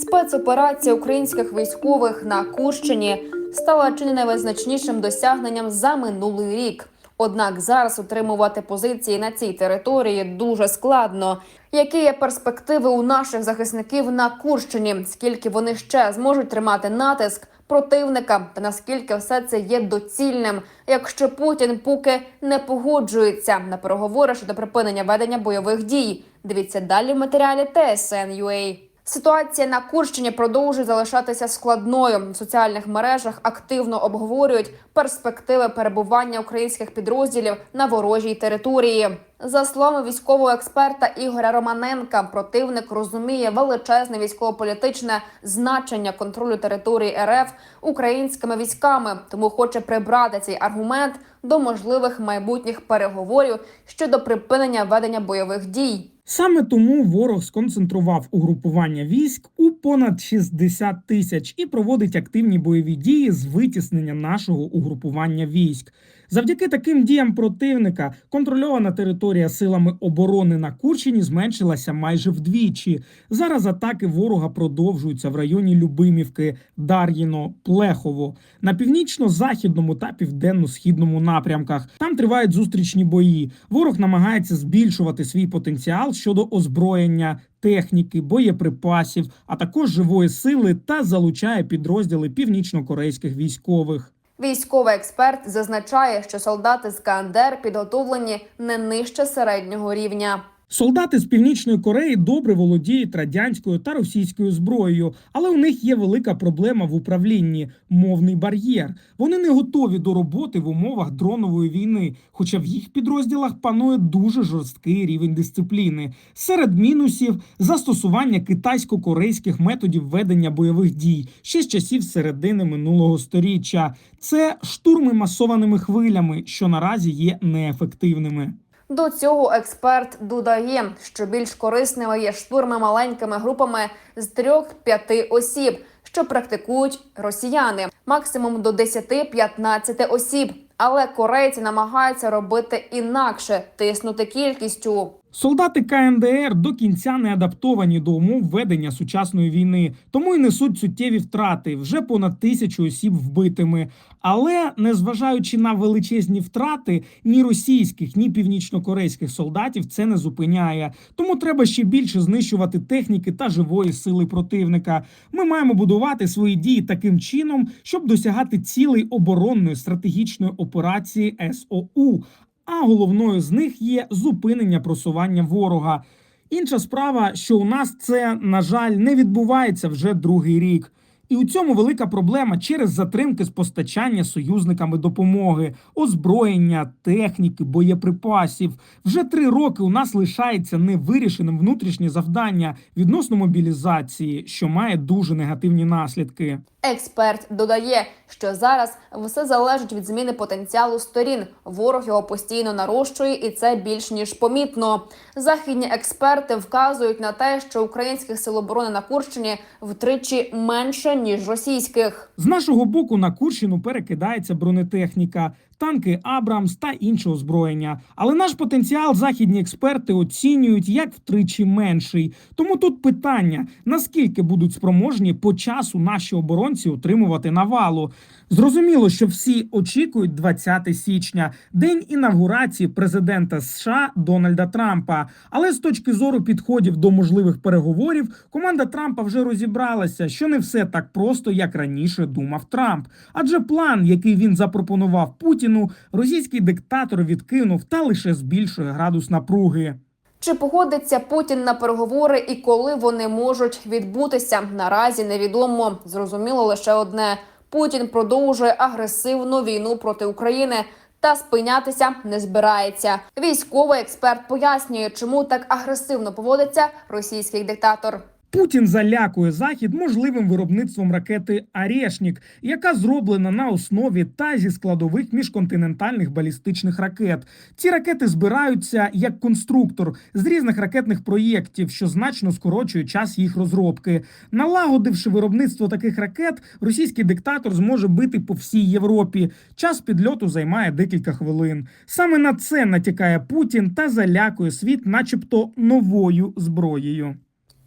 Спецоперація українських військових на Курщині стала чи не найвизначнішим досягненням за минулий рік. Однак зараз утримувати позиції на цій території дуже складно. Які є перспективи у наших захисників на Курщині? Скільки вони ще зможуть тримати натиск противника? Та наскільки все це є доцільним, якщо Путін поки не погоджується на переговори щодо припинення ведення бойових дій? Дивіться далі в матеріалі TSN.ua. Ситуація на Курщині продовжує залишатися складною. В соціальних мережах активно обговорюють перспективи перебування українських підрозділів на ворожій території. За словами військового експерта Ігоря Романенка, противник розуміє величезне військово-політичне значення контролю території РФ українськими військами, тому хоче прибрати цей аргумент до можливих майбутніх переговорів щодо припинення ведення бойових дій. Саме тому ворог сконцентрував угрупування військ у понад 60 тисяч і проводить активні бойові дії з витіснення нашого угрупування військ. Завдяки таким діям противника контрольована територія силами оборони на Курщині зменшилася майже вдвічі. Зараз атаки ворога продовжуються в районі Любимівки, Дар'їно, Плехово на північно-західному та південно-східному напрямках. Там тривають зустрічні бої. Ворог намагається збільшувати свій потенціал щодо озброєння. Техніки, боєприпасів, а також живої сили та залучає підрозділи північно-корейських військових. Військовий експерт зазначає, що солдати з КНДР підготовлені не нижче середнього рівня. Солдати з північної Кореї добре володіють радянською та російською зброєю, але у них є велика проблема в управлінні мовний бар'єр. Вони не готові до роботи в умовах дронової війни, хоча в їх підрозділах панує дуже жорсткий рівень дисципліни. Серед мінусів застосування китайсько-корейських методів ведення бойових дій ще з часів середини минулого сторіччя. Це штурми масованими хвилями, що наразі є неефективними. До цього експерт додає, що більш корисними є штурми маленькими групами з 3-5 осіб, що практикують росіяни, максимум до 10-15 осіб. Але корейці намагаються робити інакше, тиснути кількістю. Солдати КНДР до кінця не адаптовані до умов ведення сучасної війни, тому й несуть суттєві втрати вже понад тисячу осіб вбитими. Але незважаючи на величезні втрати, ні російських, ні північнокорейських солдатів це не зупиняє. Тому треба ще більше знищувати техніки та живої сили противника. Ми маємо будувати свої дії таким чином, щоб досягати цілей оборонної стратегічної операції СОУ а головною з них є зупинення просування ворога. Інша справа, що у нас це, на жаль, не відбувається вже другий рік. І у цьому велика проблема через затримки з постачання союзниками допомоги, озброєння, техніки, боєприпасів. Вже три роки у нас лишається невирішеним внутрішнє завдання відносно мобілізації, що має дуже негативні наслідки. Експерт додає, що зараз все залежить від зміни потенціалу сторін. Ворог його постійно нарощує, і це більш ніж помітно. Західні експерти вказують на те, що українських сил оборони на Курщині втричі менше ніж російських. З нашого боку на Курщину перекидається бронетехніка, танки Абрамс та інше озброєння. Але наш потенціал західні експерти оцінюють як втричі менший. Тому тут питання: наскільки будуть спроможні по часу наші оборонці утримувати навалу? Зрозуміло, що всі очікують 20 січня, день інавгурації президента США Дональда Трампа. Але з точки зору підходів до можливих переговорів, команда Трампа вже розібралася, що не все так просто, як раніше думав Трамп. Адже план, який він запропонував Путіну, російський диктатор відкинув та лише збільшує градус напруги. Чи погодиться Путін на переговори і коли вони можуть відбутися? Наразі невідомо. Зрозуміло лише одне: Путін продовжує агресивну війну проти України. Та спинятися не збирається. Військовий експерт пояснює, чому так агресивно поводиться російський диктатор. Путін залякує захід можливим виробництвом ракети Арєшнік, яка зроблена на основі та зі складових міжконтинентальних балістичних ракет. Ці ракети збираються як конструктор з різних ракетних проєктів, що значно скорочує час їх розробки. Налагодивши виробництво таких ракет, російський диктатор зможе бити по всій Європі. Час підльоту займає декілька хвилин. Саме на це натякає Путін та залякує світ, начебто, новою зброєю.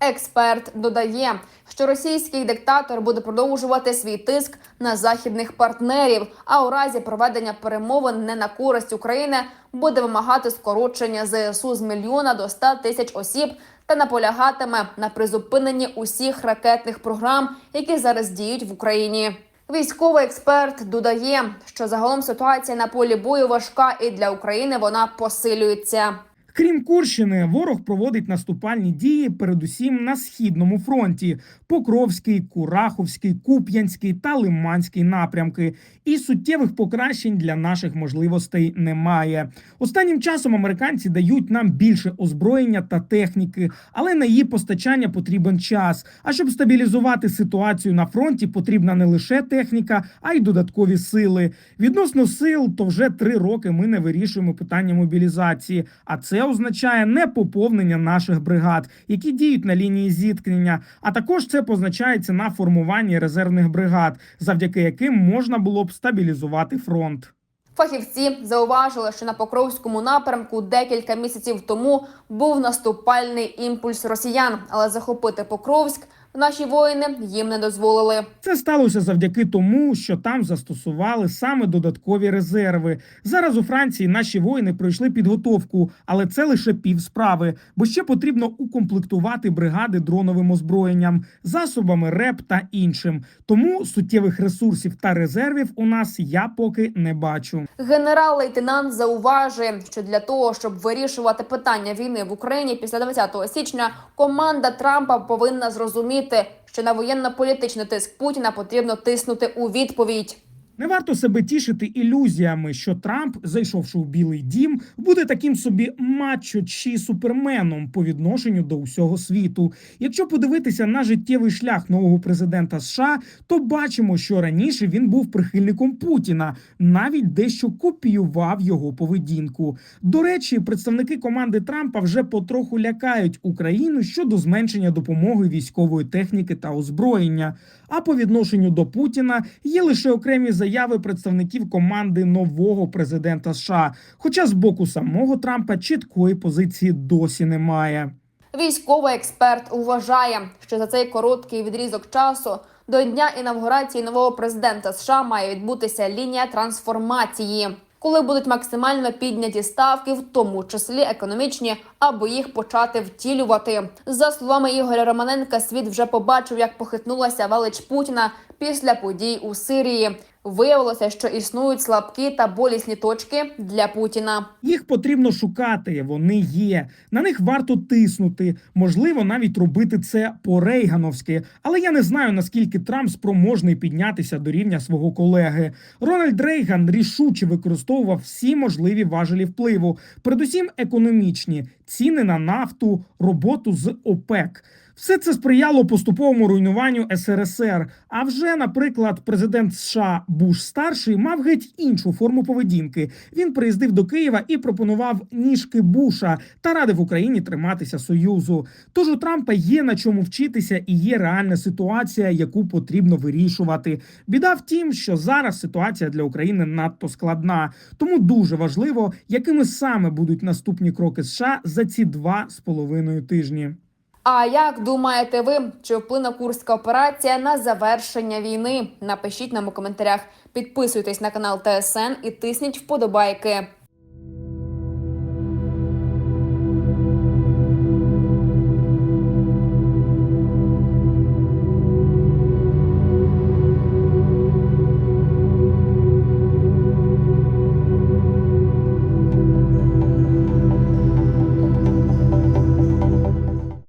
Експерт додає, що російський диктатор буде продовжувати свій тиск на західних партнерів, а у разі проведення перемовин не на користь України буде вимагати скорочення ЗСУ з мільйона до 100 тисяч осіб та наполягатиме на призупиненні усіх ракетних програм, які зараз діють в Україні. Військовий експерт додає, що загалом ситуація на полі бою важка, і для України вона посилюється. Крім Курщини, ворог проводить наступальні дії передусім на східному фронті: Покровський, Кураховський, Куп'янський та Лиманський напрямки. І суттєвих покращень для наших можливостей немає. Останнім часом американці дають нам більше озброєння та техніки, але на її постачання потрібен час. А щоб стабілізувати ситуацію на фронті, потрібна не лише техніка, а й додаткові сили. Відносно сил, то вже три роки ми не вирішуємо питання мобілізації. А це означає не поповнення наших бригад, які діють на лінії зіткнення. А також це позначається на формуванні резервних бригад, завдяки яким можна було б стабілізувати фронт. Фахівці зауважили, що на Покровському напрямку декілька місяців тому був наступальний імпульс росіян, але захопити Покровськ наші воїни їм не дозволили. Це сталося завдяки тому, що там застосували саме додаткові резерви. Зараз у Франції наші воїни пройшли підготовку, але це лише пів справи, бо ще потрібно укомплектувати бригади дроновим озброєнням, засобами РЕП та іншим. Тому суттєвих ресурсів та резервів у нас я поки не бачу. Генерал-лейтенант зауважує, що для того, щоб вирішувати питання війни в Україні після 20 січня, команда Трампа повинна зрозуміти, що на воєнно-політичний тиск Путіна потрібно тиснути у відповідь. Не варто себе тішити ілюзіями, що Трамп, зайшовши у Білий Дім, буде таким собі мачо чи суперменом по відношенню до усього світу. Якщо подивитися на життєвий шлях нового президента США, то бачимо, що раніше він був прихильником Путіна, навіть дещо копіював його поведінку. До речі, представники команди Трампа вже потроху лякають Україну щодо зменшення допомоги військової техніки та озброєння. А по відношенню до Путіна є лише окремі заяви представників команди нового президента США. Хоча з боку самого Трампа чіткої позиції досі немає. Військовий експерт вважає, що за цей короткий відрізок часу до дня інавгурації нового президента США має відбутися лінія трансформації, коли будуть максимально підняті ставки, в тому числі економічні, аби їх почати втілювати. За словами Ігоря Романенка, світ вже побачив, як похитнулася велич Путіна після подій у Сирії. Виявилося, що існують слабкі та болісні точки для Путіна. Їх потрібно шукати, вони є. На них варто тиснути, можливо, навіть робити це по-рейгановськи. Але я не знаю наскільки Трамп спроможний піднятися до рівня свого колеги. Рональд Рейган рішуче використовував всі можливі важелі впливу, передусім економічні ціни на нафту, роботу з ОПЕК. Все це сприяло поступовому руйнуванню СРСР. А вже, наприклад, президент США Буш старший мав геть іншу форму поведінки. Він приїздив до Києва і пропонував ніжки Буша та радив Україні триматися союзу. Тож у Трампа є на чому вчитися і є реальна ситуація, яку потрібно вирішувати. Біда в тім, що зараз ситуація для України надто складна, тому дуже важливо, якими саме будуть наступні кроки США за ці два з половиною тижні. А як думаєте ви, чи вплине курська операція на завершення війни? Напишіть нам у коментарях. Підписуйтесь на канал ТСН і тисніть вподобайки.